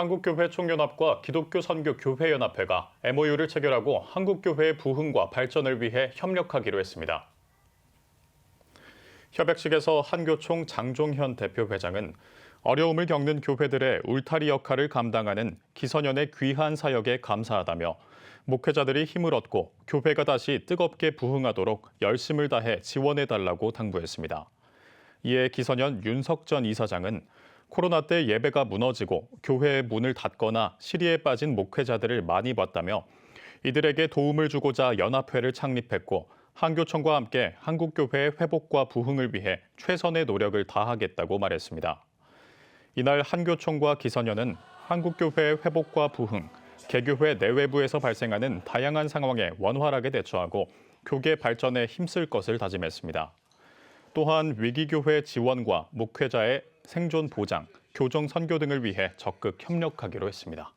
한국교회 총연합과 기독교 선교 교회 연합회가 MOU를 체결하고 한국교회의 부흥과 발전을 위해 협력하기로 했습니다. 협약식에서 한교총 장종현 대표 회장은 어려움을 겪는 교회들의 울타리 역할을 감당하는 기선연의 귀한 사역에 감사하다며 목회자들이 힘을 얻고 교회가 다시 뜨겁게 부흥하도록 열심을 다해 지원해달라고 당부했습니다. 이에 기선연 윤석전 이사장은 코로나 때 예배가 무너지고 교회의 문을 닫거나 시리에 빠진 목회자들을 많이 봤다며 이들에게 도움을 주고자 연합회를 창립했고 한교총과 함께 한국교회의 회복과 부흥을 위해 최선의 노력을 다하겠다고 말했습니다. 이날 한교총과 기선연은 한국교회의 회복과 부흥, 개교회 내외부에서 발생하는 다양한 상황에 원활하게 대처하고 교계 발전에 힘쓸 것을 다짐했습니다. 또한 위기교회 지원과 목회자의 생존 보장, 교정 선교 등을 위해 적극 협력하기로 했습니다.